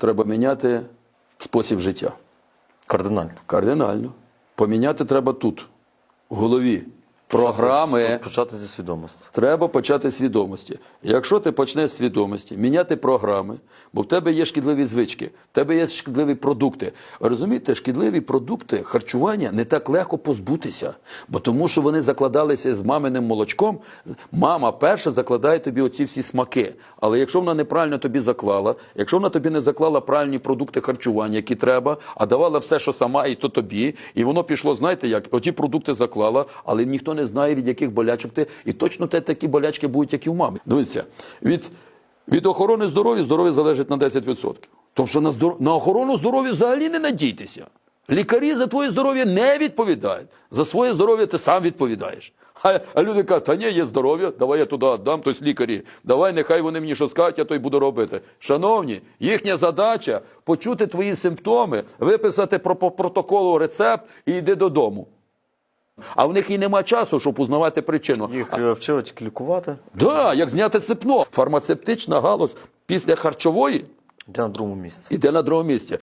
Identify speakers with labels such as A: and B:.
A: треба міняти спосіб життя.
B: Кардинально.
A: Кардинально. Поміняти треба тут, в голові. Програми.
B: Почати зі свідомості.
A: Треба почати з свідомості. Якщо ти почнеш з свідомості, міняти програми, бо в тебе є шкідливі звички, в тебе є шкідливі продукти. Розумієте, шкідливі продукти харчування не так легко позбутися, бо тому що вони закладалися з маминим молочком. Мама перша закладає тобі оці всі смаки. Але якщо вона неправильно тобі заклала, якщо вона тобі не заклала правильні продукти харчування, які треба, а давала все, що сама, і то тобі, і воно пішло, знаєте, як оті продукти заклала, але ніхто не знає, від яких болячок ти. І точно те такі болячки будуть, як і у мами. Дивіться, від, від охорони здоров'я здоров'я залежить на 10%. Тобто на, здор... на охорону здоров'я взагалі не надійтеся. Лікарі за твоє здоров'я не відповідають. За своє здоров'я ти сам відповідаєш. А, а люди кажуть, та ні, є здоров'я, давай я туди віддам, тобто лікарі. Давай, нехай вони мені що скажуть, я то й буду робити. Шановні, їхня задача почути твої симптоми, виписати про, протоколу рецепт і йди додому. А в них і нема часу, щоб узнавати причину.
B: Їх вчора вчили тільки лікувати.
A: Да, як зняти цепно. Фармацевтична галузь після харчової
B: Йде на другому місці.
A: іде на другому місці.